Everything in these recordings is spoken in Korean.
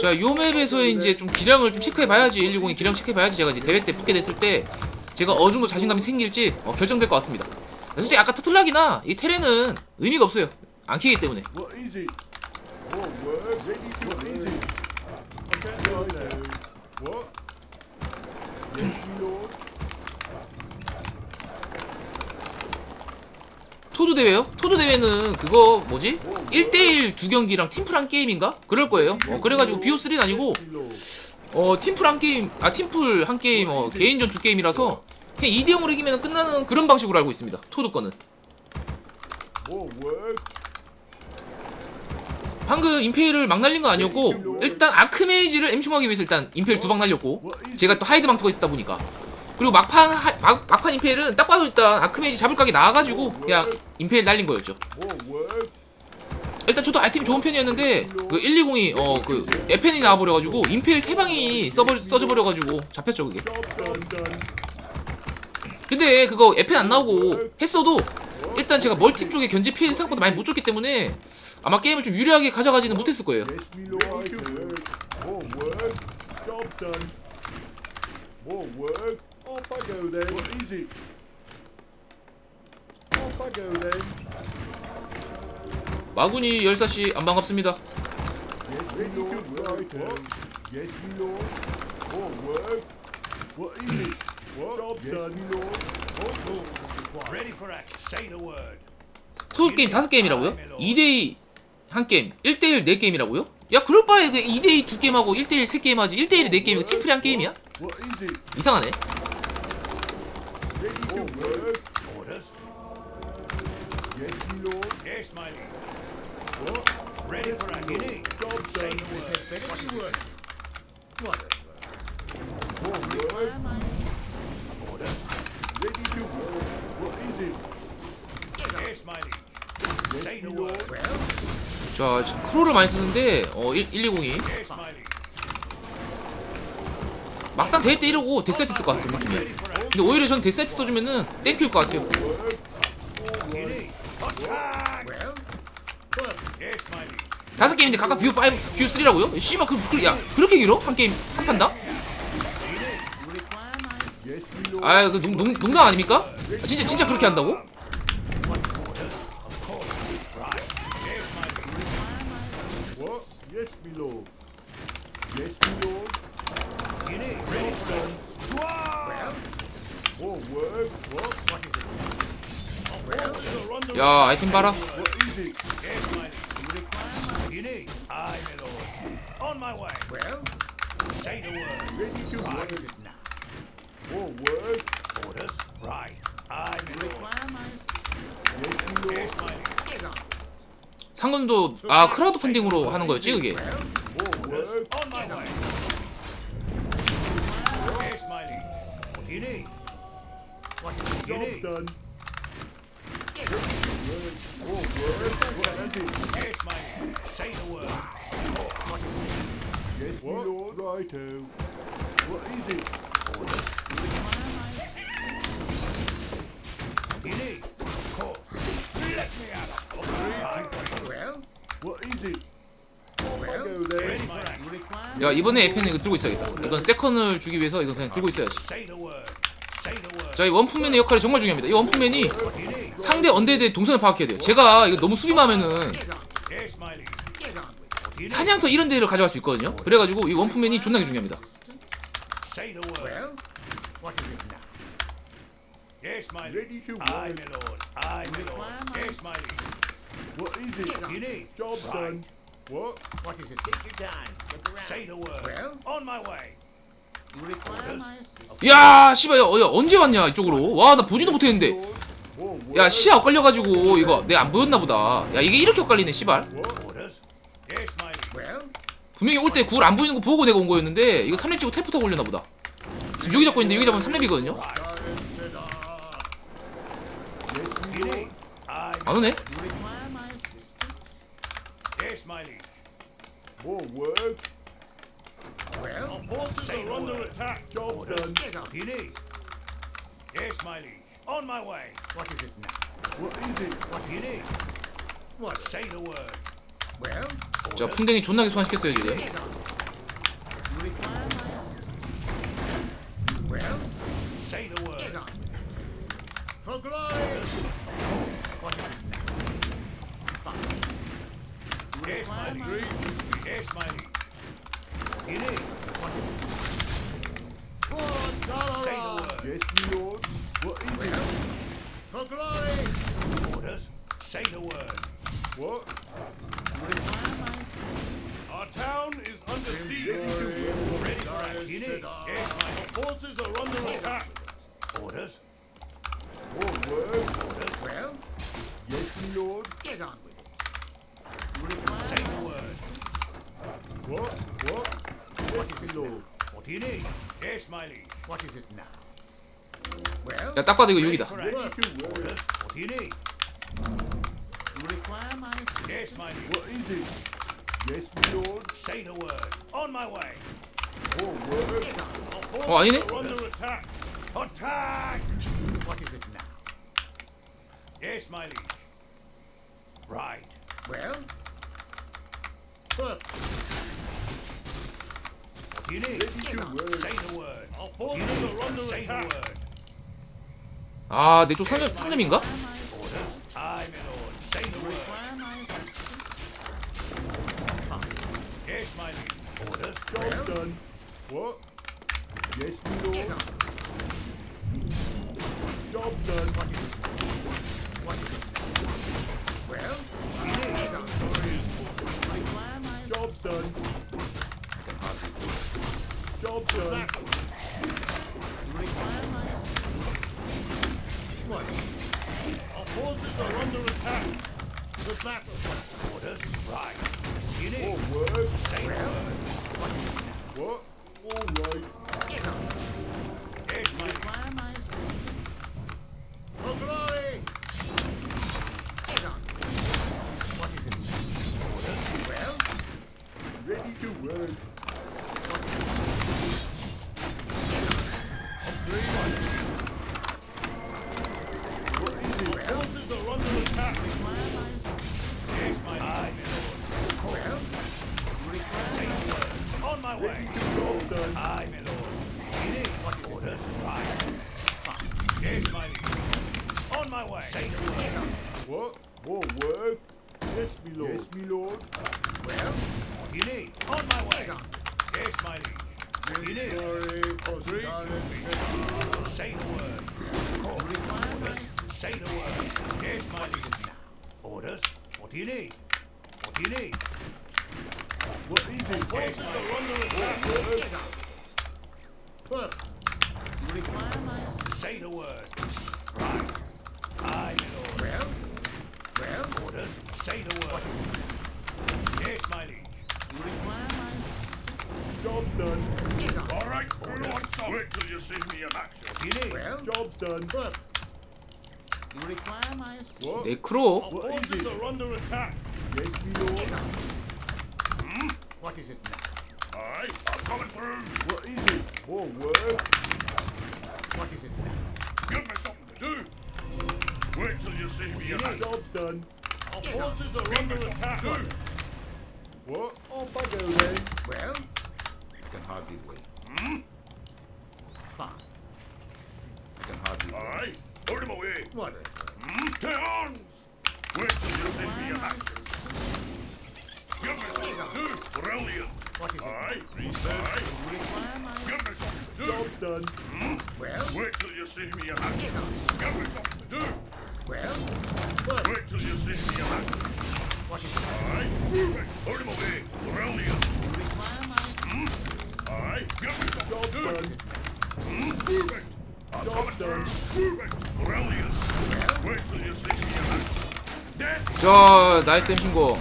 자, 요 맵에서의 이제 좀 기량을 좀 체크해봐야지 120이 기량 체크해봐야지 제가 이제 대회 때 붙게 됐을 때 제가 어느 정도 자신감이 생길지 어, 결정될 것 같습니다. 솔직히 아까 터틀락이나 이 테레는 의미가 없어요. 안 키기 때문에 is it? What word? Ready to What is it? Okay, right now. What? Yes, my lord. 토드 대회요? 토드 대회는 그거 뭐지? 1대1 두 경기랑 팀플 한 게임인가? 그럴 거예요. 어, 그래가지고 BO3는 아니고. 어 팀플 한 게임, 아 팀플 한 게임, 어 개인전 두 게임이라서 그냥 2대 0으로 이기면 끝나는 그런 방식으로 알고 있습니다. 토드 거는. 방금 임페일을 막 날린 건 아니었고 일단 아크메이지를 엠충하기 위해서 일단 임페일 두 방 날렸고 제가 또 하이드 망토가 있었다 보니까 그리고 막판 하, 막, 막판 임페일은 딱 봐도 일단 아크메이지 잡을 각이 나와가지고 그냥 임페일 날린 거였죠. 일단 저도 아이템이 좋은 편이었는데 그 120이 어그 에펜이 나와버려가지고 임페일 세 방이 써버 써져버려가지고 잡혔죠 그게. 근데 그거 에펜 안 나오고 했어도 일단 제가 멀티 쪽에 견제 피해 생각보다 많이 못 줬기 때문에 아마 게임을 좀 유리하게 가져가지는 못했을 거예요. Yes? Off I go then. What it? Off I go then. 마군이 열사씨 안 반갑습니다. Yes, lord. Right. Yes, my lord. What word? What is it? What? Job done. my lord. What? What? Ready for action. Say the word. 토드 게임 다섯 게임이라고요? 2대2 한 게임, 1대1 네 게임이라고요? 야 그럴 바에 그 2대2 두 게임하고 1대1 세 게임 하지 1대1 네 게임이고 팀플이 한 게임이야? 이상하네. 자 크로를 많이 쓰는데 어 1, 120이 Yes, my liege. 막상 대회 때 이러고 데스세트 쓸것 같은 느낌이에요. 근데 오히려 전 데스세트 써주면은 땡큐일 것 같아요. 다섯 게임인데 각각 뷰 5, 뷰 3라고요? 씨발 그, 그, 야 그렇게 길어? 한 게임 한 판당? Yes, my lord. 아, 그 농, 농, 농담 아닙니까? 아, 진짜 진짜 그렇게 한다고? What? Yes, my lord. Yes, my lord. You need. Ready for action. What word? What? What is it? 야 아이템 봐라. What is it? Yes, my liege. You need. Aye, my lord. On my way. Well. Say the word. Ready to work. What word? Orders. Right. Aye, my lord. Yes, my liege. 상금도 아 크라우드 펀딩으로 하는 거였지 그게. What word? On my way. Yes, my liege. What do you need? What do you Job need? done. What word? What is it? Yes, my. Say the word. Yes, my lord. Righto. What is it? You need. Of course. Let me out of Well, What is it? Off I go then. ready for action. 야 이번에 에펜은 이거 들고 있어야겠다. 이건 세컨을 주기 위해서 이건 그냥 들고 있어야지. Say the word. Say the word. 자이 원푸맨의 역할이 정말 중요합니다. 이 원푸맨이 상대 언데드의 동선을 파악해야 돼요. 제가 이거 너무 수비만 하면은 Yes, my liege. What do you need? 사냥터 이런 데를 가져갈 수 있거든요. 그래가지고 이 원푸맨이 존나게 중요합니다. 야 씨발 야, 야 언제 왔냐 이쪽으로. 와 나 보지도 못했는데. 야 시야 엇갈려가지고 이거 내안 보였나 보다. 야 이게 이렇게 엇갈리네 씨발. 분명히 올 때 굴 안 보이는 거 보고 내가 온 거였는데 이거 3렙 찍고 탭부터 올렸나 보다. 지금 여기 잡고 있는데 여기 잡으면 3렙이거든요. Yes, my You lord. need. Aye. 안 오네? On my way. What is it now? What is it? What it is? What? Say the word. Well. 자 풍뎅이 존나게 소환시켰어요 지금. Well. Say the word. For glory. What is it now? Yes, my liege. Yes, my liege. What it is? What is it? Say the word. Yes, my lord. What is For glory! Orders. Say the word. What? Our town is under siege. Ready for action. Yes, my. Forces are under attack. Orders. More word? Orders. Well, Yes, my lord. get on with it. Say the word. What? What? Yes, my lord. What do you need? Yes, my liege. What is it now? Well, 야딱 봐도 이거 Ready 여기다 for action. Ready to word. Orders. What do you need? you require my assistance. Yes, my liege. What is it? Yes, my lord. Say the word. On my way. More word? Get on. Our forces 어 아니네? Yes, my liege. Right. Well, But What do you need? to. Say the word. What do you need? under Say the attack. 아 내쪽 상점, 상점인가? flight. Our forces are under attack. The battle. Orders, right. Beginning. All words, say well, What? All right. Yes. Yes. Orders. What do you need? What do you need? What is it? Forces are under attack. Say the word. Right. Aye, my lord. Well, well, Orders. Say the word. Yes, my liege. require my assistance. job's done. Get on. All right, Lord, wait till you see me in action. What do you need? Well, Job's done. But require my assistance. what? 네크로 Our What is forces it? are under attack. Yes, my lord. Get on. What is it now? Aye, I'm coming through. What is it? More word? What is it now? Give me something to do. Wait till you see me in action. Job's done. Our forces are under attack. What? Oh, bugger then. Well, I can hardly wait. Fine. I can hardly wait. Aye, hold him away. What? Hmm? To arms. Wait till you see me in action. Give me something to. Brilliant. What is it? Aye, aye. Give me something to do. Job's done. Well, Wait till you see me in action. Give me something to do. Well, Wait till you see me in action. what is it? Aye, move it. Hold him away. Brilliant. 저 나이스 엠 신고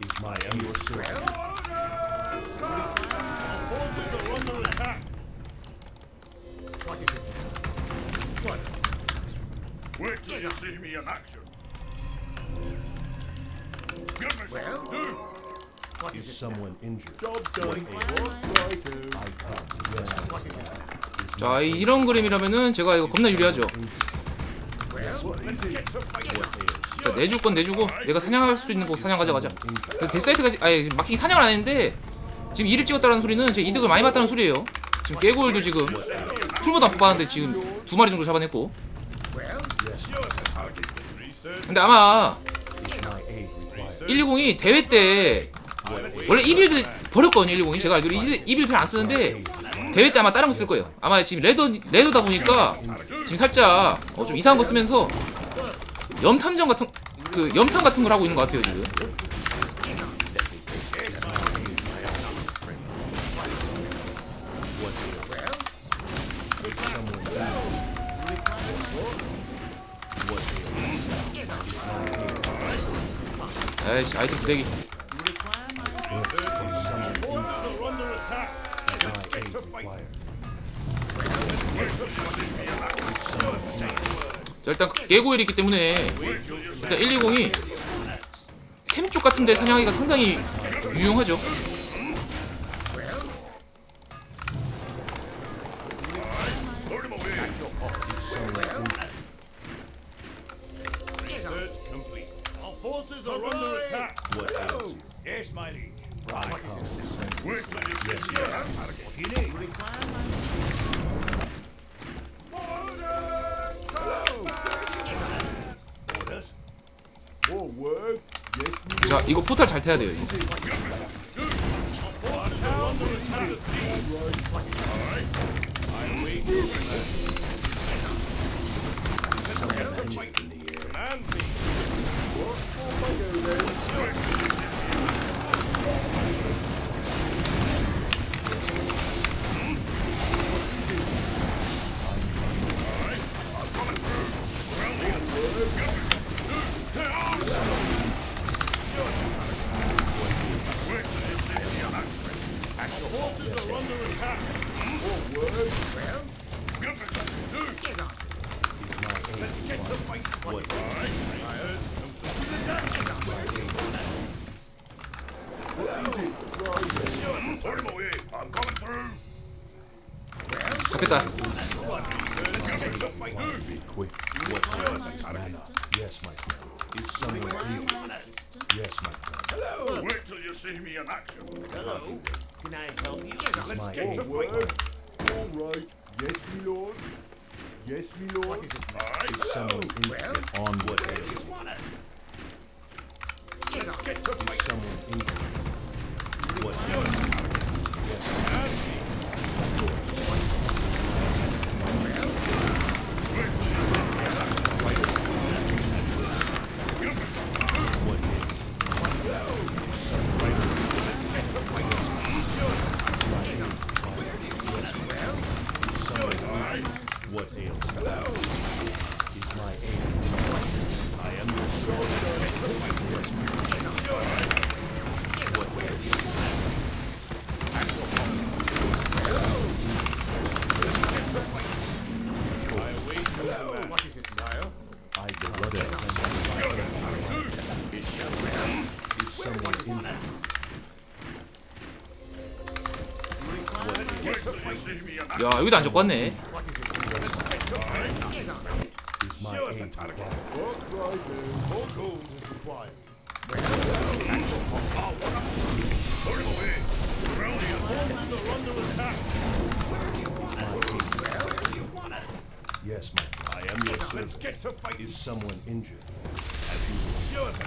These might end your strength. Wait till you see me in action. Goodness, well, do. What is, is someone injured? Job done. 자 이런 그림이라면은 제가 이거 겁나 유리하죠. Well, let's get to fighting. 자, 내줄 건 내주고 내가 사냥할 수 있는 곳 사냥 가져가자 그 데사이트가 아니 막히 사냥을 안 했는데 지금 이립 찍었다는 소리는 제 이득을 많이 봤다는 소리예요 지금 깨골도 지금 풀보다 안 뽑았는데 지금 두 마리 정도 잡아냈고. 근데 아마 My aid required. 120이 대회 때 원래 1빌드 버렸거든요 120이 제가 알기로 2빌드를 안 쓰는데 대회 때 아마 다른 거 쓸 거예요 아마 지금 레더 레더다 보니까 지금 살짝 어, 좀 이상한 거 쓰면서 염탐정 같은 그 염탐 같은 걸 하고 있는 것 같아요 지금. 에이씨 아이템 부대기 자 일단 예고일이 있기 때문에 일단 120이 샘쪽 같은데 사냥하기가 상당히 유용하죠 자 이거 포탈 잘 태야 돼요 이거. Be quick. What manner? Yes, my friend. Is someone ill? Yes, my friend. Wait till you see me in action. Hello. Can I help you? Is my get aid to required? All right. Yes, me lord. Yes, me lord. Is someone injured? On what ails you? Get on. Get to Is fight. someone injured? What ails you? What 야 여기도 안 잡고 왔네. Yes, my. I am your Let's servant. get to fight. Is someone injured? Show us a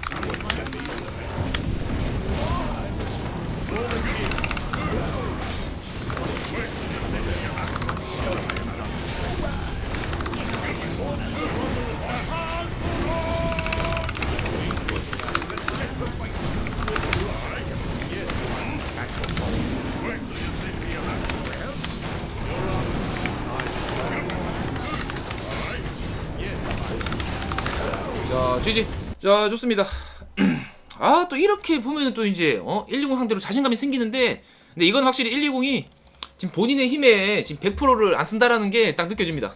자 GG 자 좋습니다 아 또 이렇게 보면은 또 이제 어 120 상대로 자신감이 생기는데 근데 이건 확실히 120이 지금 본인의 힘에 지금 100%를 안 쓴다라는 게 딱 느껴집니다.